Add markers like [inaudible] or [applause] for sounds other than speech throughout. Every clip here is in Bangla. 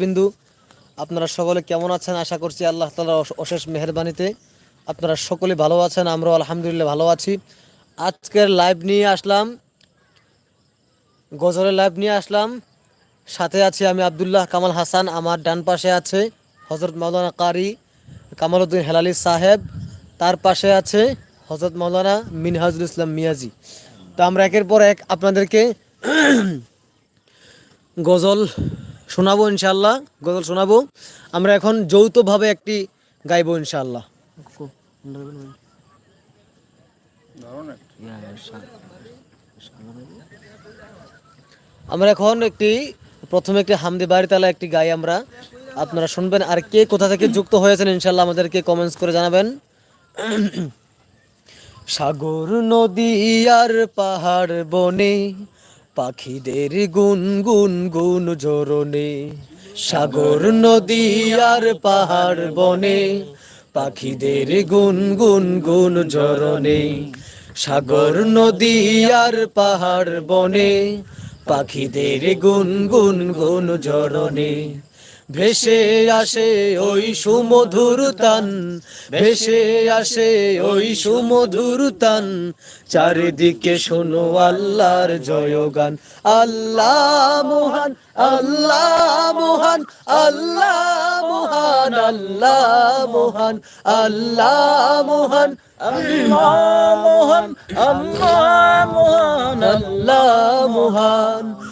বিন্দু আপনারা সকলে কেমন আছেন? আশা করছি আল্লাহ তালার অশেষ মেহরবানিতে আপনারা সকলে ভালো আছেন, আমরাও আলহামদুলিল্লাহ ভালো আছি। আজকের লাইভ নিয়ে আসলাম, গজলের লাইভ নিয়ে আসলাম। সাথে আছি আমি আবদুল্লাহ কামাল হাসান, আমার ডান পাশে আছে হজরত মাওলানা কারি কামালউদ্দিন হেলালি সাহেব, তার পাশে আছে হজরত মাওলানা মিনহাজুল ইসলাম মিয়াজি। তো আমরা একের পর এক আপনাদেরকে [clears throat] গজল শোনাবো ইনশাল্লাহ গজল শোনাবো। আমরা এখন যৌথভাবে একটি গাইবো ইনশাল্লাহ আমরা এখন একটি, প্রথমে একটি হামদি বাড়ি তালা একটি গাই আমরা। আপনারা শুনবেন আর কে কোথা থেকে যুক্ত হয়েছেন ইনশাল্লাহ আমাদেরকে কমেন্টস করে জানাবেন। সাগর নদী আর পাহাড় বনে পাখিদের গুন গুন গুন ঝরণে, সাগর, নদী আর পাহাড় বনে, পাখিদের গুন গুন গুন ঝরণে, সাগর, নদী আর পাহাড় বনে, পাখিদের গুন গুন গুন জরনে ভেসে আসে ওই সুমধুর তান, ভেসে আসে ওই সুমধুর তান। চারিদিকে শোনো আল্লাহর জয়গান। আল্লাহ মহান আল্লাহ মহান আল্লাহ মহান আল্লাহ মহান আল্লাহ মহান আল্লাহ মহান আল্লাহ মহান আল্লাহ মহান।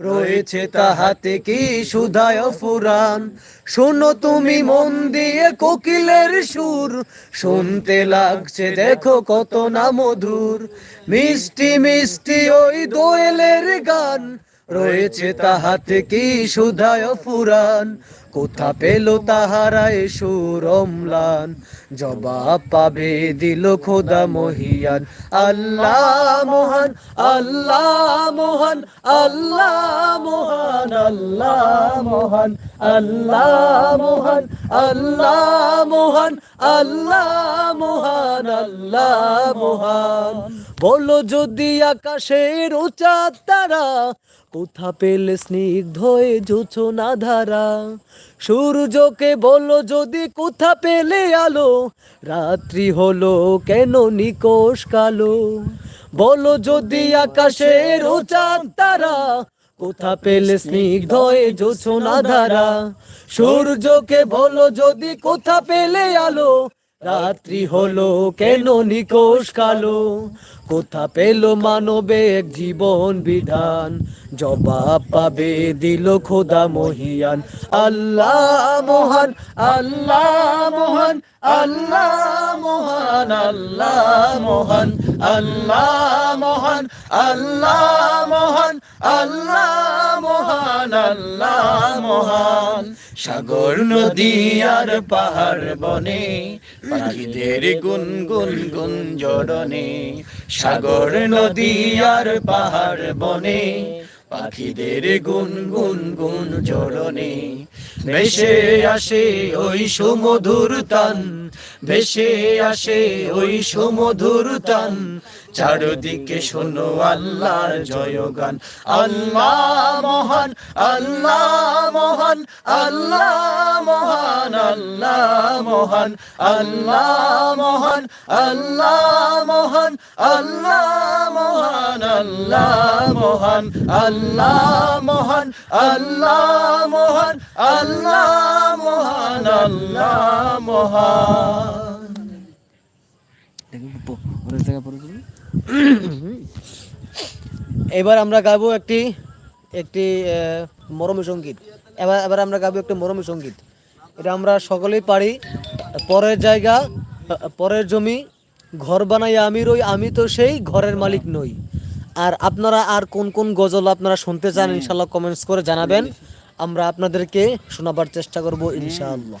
রয়েছে তাহাতে কি সুধায় ফুরান? শোনো তুমি মন দিয়ে কোকিলের সুর। শুনতে লাগছে, দেখো কত না মধুর। মিষ্টি মিষ্টি ওই দোয়েলের গান। রয়েছে তাহাতে কি সুধায় ফুরান? কোথা পেল তাহারায় সুরমলান জবাব পাবে দিল খোদা মহিয়ান। আল্লাহ মহান আল্লাহ মহান আল্লাহ মহান আল্লাহ মহান আল্লাহ মহান আল্লাহ মহান আল্লাহ মহান আল্লাহ মহান। বলো যদি আকাশের উঁচা তারা, কোথা পেলে স্নিগ্ধ জোছনা ধারা? সূর্যকে বলো যদি কোথা পেলে আলো? রাত্রি হলো কেন নিকোষ কালো? বলো যদি আকাশের চান তারা, কোথা পেলে স্নিগ্ধ হয়ে জোছনা ধারা? সূর্যকে বলো যদি কোথা পেলে আলো? রাত্রি হলো, কেন নিকোষ কালো? কোথা পেল মানবে এক জীবন বিধান? জবাব পাবে দিল খোদা মহিয়ান। আল্লাহ মহান আল্লাহ মহান আল্লাহ মহান আল্লাহ মহান। আল্লাহ মহান আল্লাহ মহান আল্লাহ মহান আল্লাহ মহান। সাগর, নদী আর পাহাড় বনে, পাখিদের গুন গুন গুন জড়নে। সাগর, নদী আর পাহাড় বনে পাখিদের গুন গুন গুন জড়নে ভেসে আসে ওই সুমধুর তান, ভেসে আসে ওই সুমধুর তান চারদিকে শোনো আল্লাহর জয়গান আল্লাহ মহান আল্লাহ মহান আল্লাহ মহান আল্লাহ মহান আল্লাহ মহান আল্লাহ মহান আল্লাহ মহান আল্লাহ মহান আল্লাহ মহান আল্লাহ মহান আল্লাহ মহান আল্লাহ মহান এবার আমরা গাবো একটি একটি মরমী সংগীত। এবার এবার আমরা গাবো একটি মরমী সংগীত। এটা আমরা সকলেই পারি। পরের জায়গা পরের জমি ঘর বানাই আমি রই আমি তো সেই ঘরের মালিক নই। আর আপনারা আর কোন কোন গজল আপনারা শুনতে চান ইনশাল্লাহ কমেন্টস করে জানাবেন। আমরা আপনাদেরকে শোনাবার চেষ্টা করব ইনশাআল্লাহ।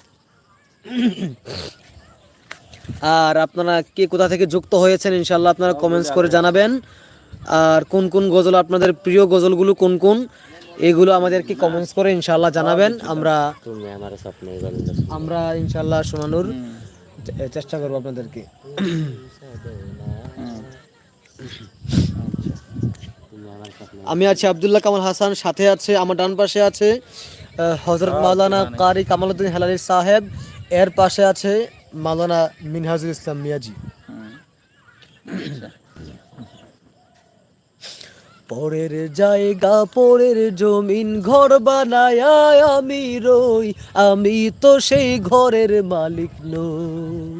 আর আপনারা কে কোথা থেকে যুক্ত হয়েছেন ইনশাল্লাহ আপনারা কমেন্টস করে জানাবেন। আর কোন কোন গজল আপনাদের প্রিয় গজলগুলো কোন কোন এগুলো আমাদেরকে কমেন্টস করে ইনশাল্লাহ জানাবেন। আমরা আমার ইনশাল্লাহ শোনানোর চেষ্টা করব আপনাদেরকে। আমি আছি আব্দুল্লাহ কামাল হাসান সাথে আছে আমার ডান পাশে আছে হজরত মাওলানা কারি কামালউদ্দিন হেলালি সাহেব এর পাশে আছে মাওলানা মিনহাজুল ইসলাম মিয়াজি। পরের জায়গা, পরের জমিন ঘর বানায় আমি রই, আমি তো সেই ঘরের মালিক নই।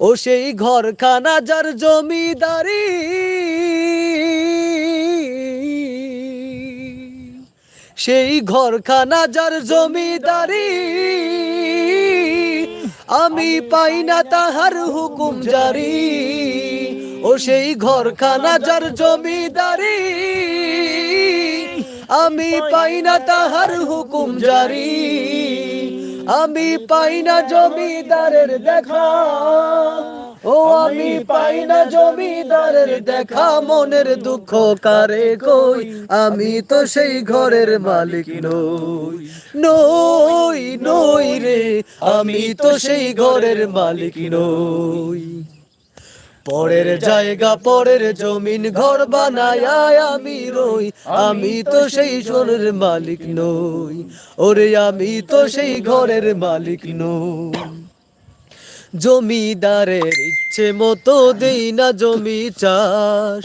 ও সেই ঘরখানা যার জমিদারি। সেই ঘরখানা যার জমিদারি। আমি পাই না তাহার হুকুম জারি। ও সেই ঘরখানা যার জমিদারি। আমি পাই না তাহার হুকুম জারি। আমি পাই না জমিদারের দেখা। ও, আমি পাই না জমিদারের দেখা। মনের দুঃখ কারে কই? আমি তো সেই ঘরের মালিক নই। নই নই রে, আমি তো সেই ঘরের মালিক নই। পরের জায়গা, পরের জমিন ঘর বানায় আমি রই। আমি তো সেই সোনের মালিক নই। ওরে আমি তো সেই ঘরের মালিক নই। জমিদারের ইচ্ছে মতো দেই না জমি চাষ।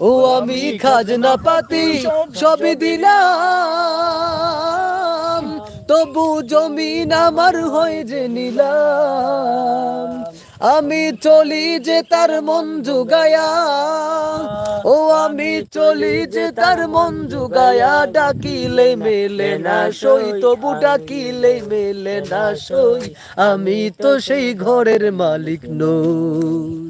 ও আমি খাজনা পাতি সবই দিলাম। তবু জমিন আমার হয়ে যে নিলাম। আমি চলি যে তার মন জুগায়া। ও আমি চলি যে তার মন জুগায়া। ডাকিলে মেলে না সই, তবু ডাকিলে মেলে না সই। আমি তো সেই ঘরের মালিক নই।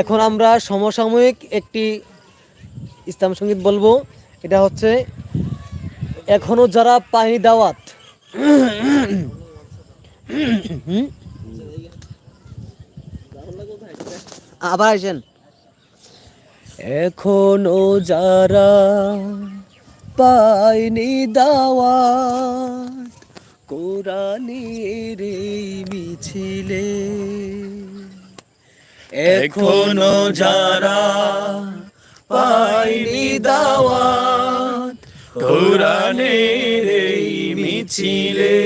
এখন আমরা সমসাময়িক একটি ইসলাম সংগীত বলব। এটা হচ্ছে, এখনও যারা পানি দাওয়াত, আবার আসেন। এখনও যারা পায়নি দাওয়াত, কোরআনের মিছিলে এখনও যারা পায়নি দাওয়াত, কোরআনের এই মিছিলে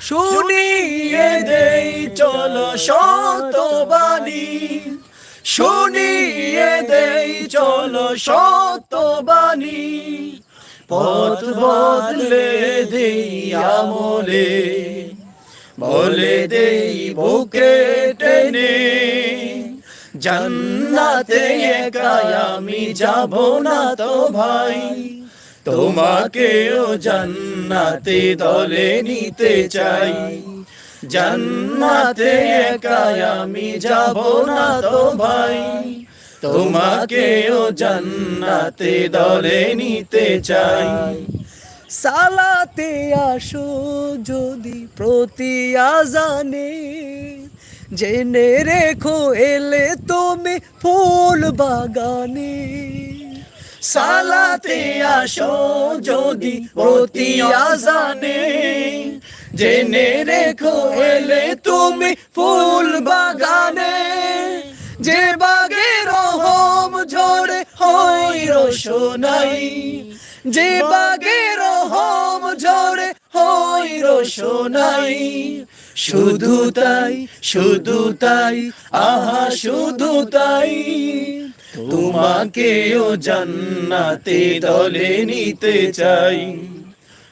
শুনিয়ে দেই, চলো শতবাণী। শুনিয়ে দেই, চলো শতবাণী। পথ বদলে দেই আমলে। বলে দেই বুকে টেনে, জান্নাতে একাই আমি যাব না তো ভাই। তোমাকেও জান্নাতে দলে নিতে চাই। জান্নাতে একাই আমি যাব না তো ভাই। তোমাকেও জান্নাতে দলে নিতে চাই। সালাতে আসো যদি প্রতি আজানে। জেনে রেখো, এলে তুমি ফুল বাগানে। সালাতে আসো যদি প্রতি আজানে। জেনে রেখো, এলে তুমি ফুল বাগানে। যে বাগে রহম ঝরে হই রোশনাই যে বাগে রহম ঝরে হই রোশনাই শুধু তাই শুধু তাই, আহা, শুধু তাই। তোমাকেও জান্নাতে দলে নিতে চাই।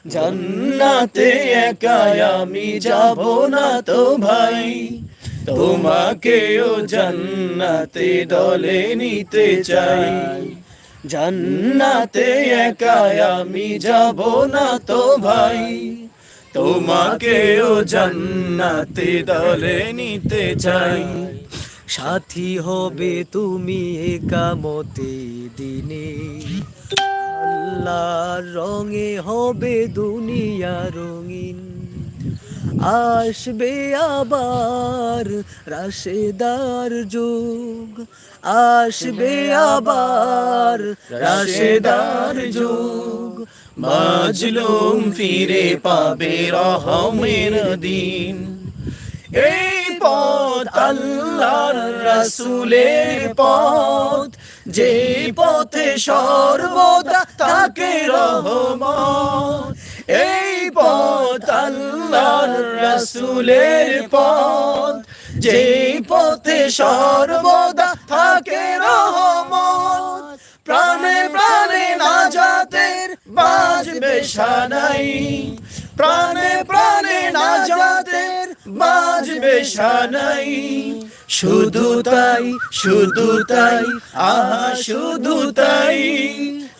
জান্নাতে একাই আমি যাব না তো ভাই। তোমাকেও জান্নাতে দলে নিতে চাই। জান্নাতে একাই আমি যাব না তো ভাই। তোমাকেও জান্নাতে দলে নিতে চাই। সাথী হবে তুমি একামতে দিনে। আল্লাহর রঙে হবে দুনিয়া রঙিন। আসবে আবার রাশেদার যুগ। আসবে আবার রাশেদার যুগ। মাজলুম ফিরে পাবে রহমের দিন। এই পথ আল্লাহর রাসূলের পথ। যে পথে সর্বদা তাকে রহমত। এই পথ, আল্লাহর রাসূলের পথ। যে পথে সর্বদা থাকে রহমত, প্রাণে প্রাণে নাজাতের বাজবে সানাই প্রাণে প্রাণে নাজাতের বাজবে সানাই শুধু তাই শুধু তাই, আহা, শুধু তাই।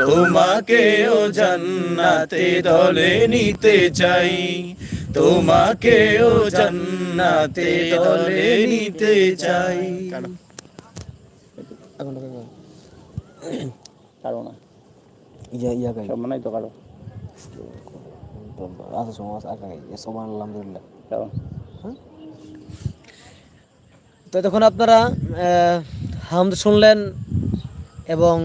তোমাকেও জান্নাতে দলে নিতে চাই। তোমাকেও জান্নাতে দলে নিতে চাই। কারও না। ইয়া ইয়া গাই। সব মনে তো কারও। আছে সমাজ আকাই সমান আলহামদুলিল্লাহ কারও। তো তখন আপনারা আহ, হামদ শুনলেন এবং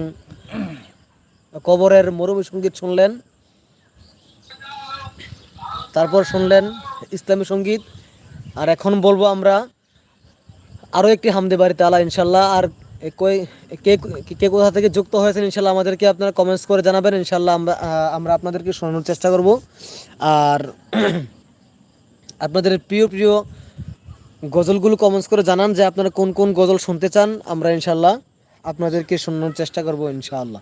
কবরের মরুভূমি সংগীত শুনলেন। তারপর শুনলেন ইসলামী সংগীত। আর এখন বলব আমরা আরও একটি হামদে বাড়িতে আলা ইনশাল্লাহ আর কে কে কোথা থেকে যুক্ত হয়েছেন ইনশাল্লাহ আমাদেরকে আপনারা কমেন্টস করে জানাবেন। ইনশাল্লাহ আমরা আমরা আপনাদেরকে শোনানোর চেষ্টা করব। আর [clears throat] আপনাদের প্রিয় প্রিয় গজলগুলো কমেন্টস করে জানান যে আপনারা কোন কোন গজল শুনতে চান। আমরা ইনশাল্লাহ আপনাদেরকে শোনানোর চেষ্টা করব, ইনশাআল্লাহ।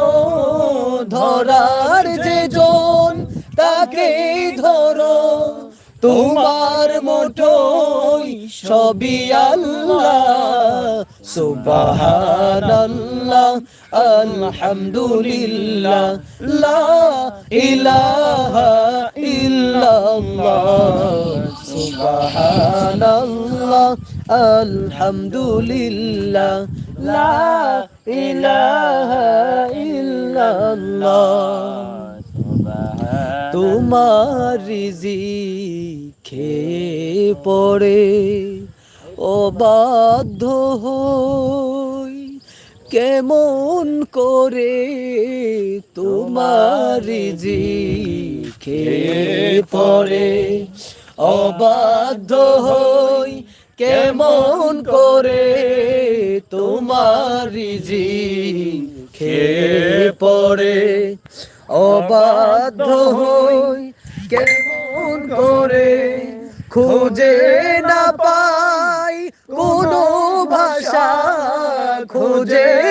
ধরার যে জন, তাকে ধরো। তোমার মুঠোই সবই আল্লাহ। সুবহানাল্লাহ, আলহামদুলিল্লাহ, লা ইলাহা ইল্লাল্লাহ। সুবহানাল্লাহ, আলহামদুলিল্লাহ লা ইলাহা ইল্লাল্লাহ। তোমার রিজিকে পড়ে, অবাধ্য হই কেমন করে তোমার রিজিকে পড়ে, অবাধ্য হই কেমন করে তোমার জি রিজিকে পড়ে? অবাধ্য হই কেমন করে খুঁজে না পাই কোনো ভাষা খুঁজে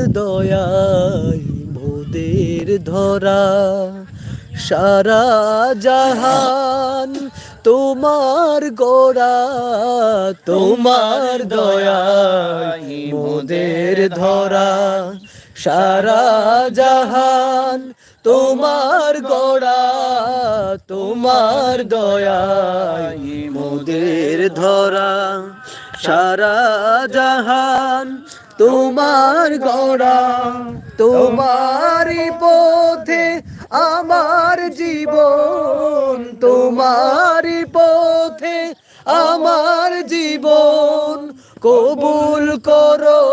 ধরা, সারা জাহান তোমার গোড়া, তোমার দয়া মোদের ধরা, সারা জাহান তোমার গোড়া, তোমার দয়ায় মোদের ধরা, সারা জাহান তোমার গড়া। তোমারই পথে আমার জীবন তোমারই পথে আমার জীবন কবুল করো।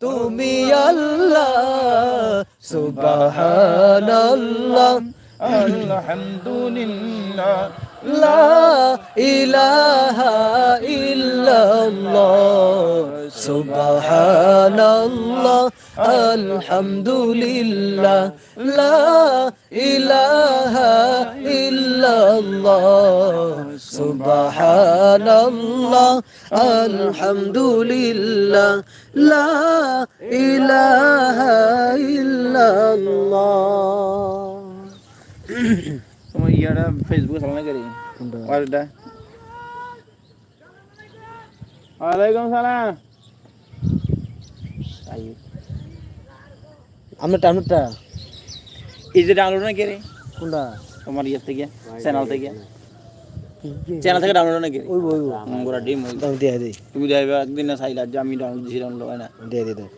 তুমি আল্লাহ সুবহানাল্লাহ। আলহামদুলিল্লাহ। লা ইলাহা ইল্লাল্লাহ, সুবহানাল্লাহ, আলহামদুলিল্লাহ, লা ইলাহা ইল্লাল্লাহ, সুবহানাল্লাহ, আলহামদুলিল্লাহ, লা ইলাহা ইল্লাল্লাহ। তোমার ইয়াটা ফেসবুকে চালানো করি। ওয়ালাইকুম সালাম আমনেরটা আমনেরটা এই যে ডাউনলোড না করে কোনটা তোমার ইয়ে থেকে চ্যানেল থেকে চ্যানেল থেকে ডাউনলোড না করে ওই ওই ওই গোড়া ডিম দিয়ে তুমি যাইবে একদিন না চাইলা যে আমি ডাউনলোড দিছি ডাউনলোড হয় না দিয়ে দাও